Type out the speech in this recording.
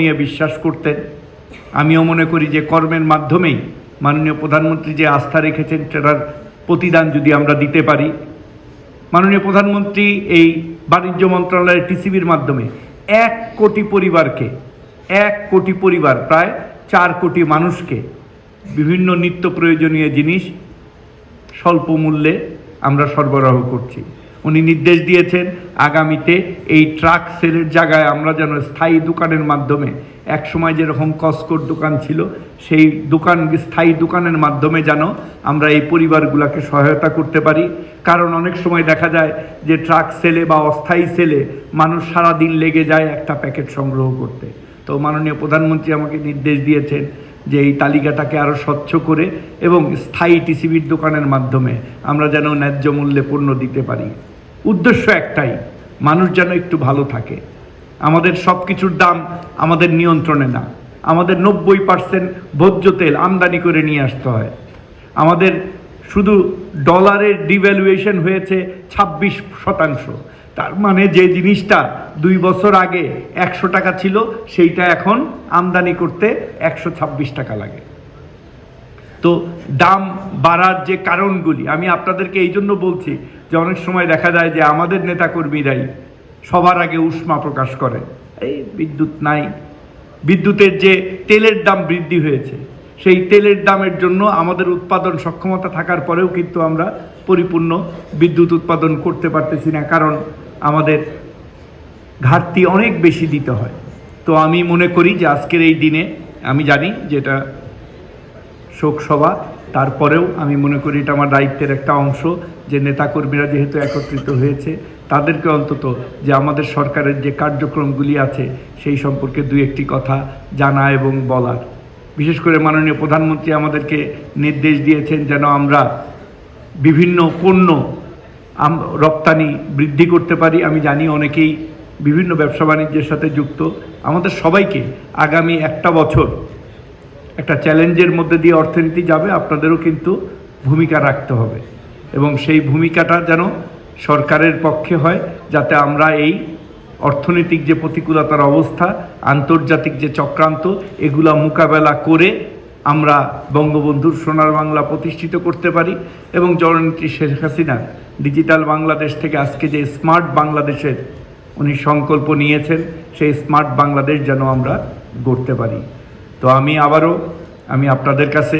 নিয়ে বিশ্বাস করতেন। আমিও মনে করি যে কর্মের মাধ্যমেই মাননীয় প্রধানমন্ত্রী যে আস্থা রেখেছেন, সেটার প্রতিদান যদি আমরা দিতে পারি। মাননীয় প্রধানমন্ত্রী এই বাণিজ্য মন্ত্রণালয়ের টিসিবির মাধ্যমে এক কোটি পরিবারকে, এক কোটি পরিবার, প্রায় চার কোটি মানুষকে বিভিন্ন নিত্য প্রয়োজনীয় জিনিস স্বল্প মূল্যে আমরা সরবরাহ করছি। উনি নির্দেশ দিয়েছেন আগামীতে এই ট্রাক সেলের জায়গায় আমরা যেন স্থায়ী দোকানের মাধ্যমে এক সময় যেরকম কস্কোর দোকান ছিল, সেই দোকান, স্থায়ী দোকানের মাধ্যমে যেন আমরা এই পরিবারগুলোকে সহায়তা করতে পারি। কারণ অনেক সময় দেখা যায় যে ট্রাক সেলে বা অস্থায়ী সেলে মানুষ সারা দিন লেগে যায় একটা প্যাকেট সংগ্রহ করতে। তো মাননীয় প্রধানমন্ত্রী আমাকে নির্দেশ দিয়েছেন যে এই তালিকাটাকে আরও স্বচ্ছ করে এবং স্থায়ী টিসিবির দোকানের মাধ্যমে আমরা যেন ন্যায্য মূল্যে পণ্য দিতে পারি। উদ্দেশ্য একটাই, মানুষ যেন একটু ভালো থাকে। আমাদের সব কিছুর দাম আমাদের নিয়ন্ত্রণে না। আমাদের নব্বই পার্সেন্ট ভোজ্য তেল আমদানি করে নিয়ে আসতে হয়। আমাদের শুধু ডলারের ডিভ্যালুয়েশন হয়েছে ছাব্বিশ শতাংশ। তার মানে যে জিনিসটা দুই বছর আগে একশো টাকা ছিল, সেইটা এখন আমদানি করতে একশো ছাব্বিশ টাকা লাগে। তো দাম বাড়ার যে কারণগুলি, আমি আপনাদেরকে এই জন্য বলছি যে অনেক সময় দেখা যায় যে আমাদের নেতাকর্মীরাই সবার আগে উষ্মা প্রকাশ করে। এই বিদ্যুৎ নাই। বিদ্যুতের যে তেলের দাম বৃদ্ধি হয়েছে, সেই তেলের দামের জন্য আমাদের উৎপাদন সক্ষমতা থাকার পরেও কিন্তু আমরা পরিপূর্ণ বিদ্যুৎ উৎপাদন করতে পারতেছি না, কারণ আমাদের ঘাটতি অনেক বেশি দিতে হয়। তো আমি মনে করি যে আজকের এই দিনে, আমি জানি যেটা শোকসভা, তারপরেও আমি মনে করি এটা আমার দায়িত্বের একটা অংশ, যে নেতাকর্মীরা যেহেতু একত্রিত হয়েছে, তাদেরকে অন্তত যে আমাদের সরকারের যে কার্যক্রমগুলি আছে, সেই সম্পর্কে দু একটি কথা জানা এবং বলার। বিশেষ করে মাননীয় প্রধানমন্ত্রী আমাদেরকে নির্দেশ দিয়েছেন যেন আমরা বিভিন্ন পণ্য রপ্তানি বৃদ্ধি করতে পারি। আমি জানি অনেকেই বিভিন্ন ব্যবসা বাণিজ্যের সাথে যুক্ত। আমাদের সবাইকে আগামী একটা বছর একটা চ্যালেঞ্জের মধ্যে দিয়ে অর্থনীতি যাবে, আপনাদেরও কিন্তু ভূমিকা রাখতে হবে। এবং সেই ভূমিকাটা যেন সরকারের পক্ষে হয়, যাতে আমরা এই অর্থনৈতিক যে প্রতিকূলতার অবস্থা, আন্তর্জাতিক যে চক্রান্ত, এগুলা মোকাবেলা করে আমরা বঙ্গবন্ধুর সোনার বাংলা প্রতিষ্ঠিত করতে পারি। এবং জননেত্রী শেখ হাসিনা ডিজিটাল বাংলাদেশ থেকে আজকে যে স্মার্ট বাংলাদেশের উনি সংকল্প নিয়েছেন, সেই স্মার্ট বাংলাদেশ যেন আমরা গড়তে পারি। তো আমি আবারও আমি আপনাদের কাছে